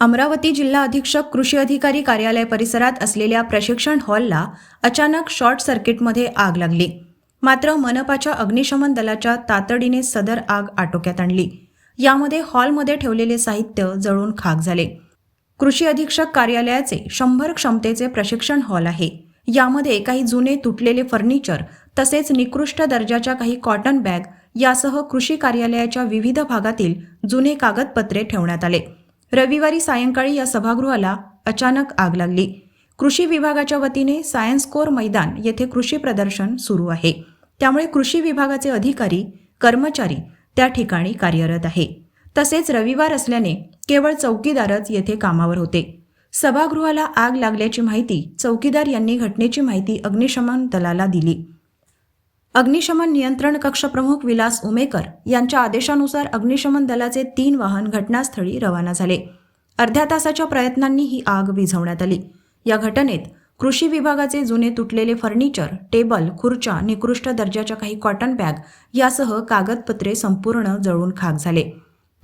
अमरावती जिल्हा अधीक्षक कृषी अधिकारी कार्यालय परिसरात असलेल्या प्रशिक्षण हॉलला अचानक शॉर्ट सर्किटमध्ये आग लागली. मात्र मनपाच्या अग्निशमन दलाच्या तातडीने सदर आग आटोक्यात आणली. यामध्ये हॉलमध्ये ठेवलेले साहित्य जळून खाक झाले. कृषी अधीक्षक कार्यालयाचे शंभर क्षमतेचे प्रशिक्षण हॉल आहे. यामध्ये काही जुने तुटलेले फर्निचर तसेच निकृष्ट दर्जाच्या काही कॉटन बॅग यासह कृषी कार्यालयाच्या विविध भागातील जुने कागदपत्रे ठेवण्यात आले. रविवारी सायंकाळी या सभागृहाला अचानक आग लागली. कृषी विभागाच्या वतीने सायन्स कोर मैदान येथे कृषी प्रदर्शन सुरू आहे. त्यामुळे कृषी विभागाचे अधिकारी कर्मचारी त्या ठिकाणी कार्यरत आहे. तसेच रविवार असल्याने केवळ चौकीदारच येथे कामावर होते. सभागृहाला आग लागल्याची माहिती चौकीदार यांनी घटनेची माहिती अग्निशमन दलाला दिली. अग्निशमन नियंत्रण कक्ष प्रमुख विलास उमेकर यांच्या आदेशानुसार अग्निशमन दलाचे तीन वाहन घटनास्थळी रवाना झाले. अर्ध्या तासाच्या प्रयत्नांनी ही आग विझवण्यात आली. या घटनेत कृषी विभागाचे जुने तुटलेले फर्निचर टेबल खुर्च्या निकृष्ट दर्जाच्या काही कॉटन बॅग यासह कागदपत्रे संपूर्ण जळून खाक झाले.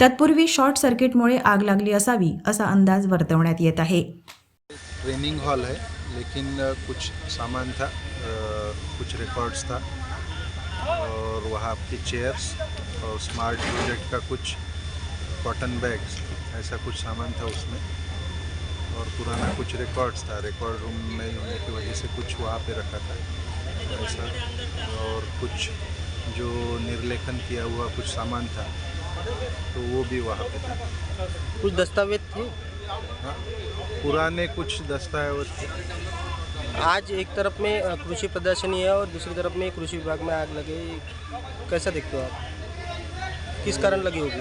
तत्पूर्वी शॉर्ट सर्किटमुळे आग लागली असावी असा अंदाज वर्तवण्यात येत आहे. ट्रेनिंग हॉल है लेकिन कुछ सामान था कुछ रिकॉर्ड्स था. और वहाँ की चेयर्स और स्मार्ट प्रोजेक्ट का कुछ कॉटन बैग्स ऐसा कुछ सामान था उसमें। और पुराना कुछ रिकॉर्ड्स था रिकॉर्ड रूम नहीं होने की वजह से कुछ वहाँ पे रखा था ऐसा। और कुछ जो निर्लेखन किया हुआ कुछ सामान था तो वो भी वहाँ पे था। कुछ दस्तावेज़ थे? हाँ, पुराने कुछ दस्तावेज़ थे। आज एक तरफ़ में कृषि प्रदर्शनी है और दूसरी तरफ़ में कृषि विभाग में आग लगे। कैसा देखते हो आप? किस कारण लगी होगी?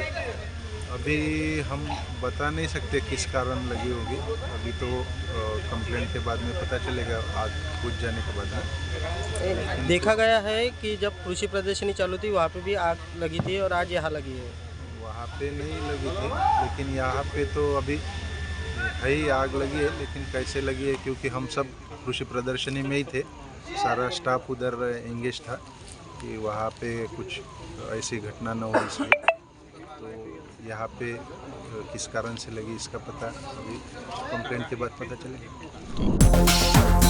अभी हम बता नहीं सकते किस कारण लगी होगी। अभी तो कंप्लेंट के बाद में पता चलेगा आग बुझ जाने के बाद में। देखा गया है कि जब कृषि प्रदर्शनी चालू थी वहाँ पे भी आग लगी थी और आज यहाँ लगी है। वहाँ पे नहीं लगी थी लेकिन यहाँ पे तो अभी ही आग लगी है, लेकिन कैसे लगी है, क्योंकि हम सब कृषि प्रदर्शनी में ही थे। सारा स्टाफ उधर एंगेज था कि वहाँ पे कुछ ऐसी घटना न हो इसलिए तो यहाँ पे, किस कारण से लगी इसका पता, अभी कंप्लेंट के बाद पता चलेगा।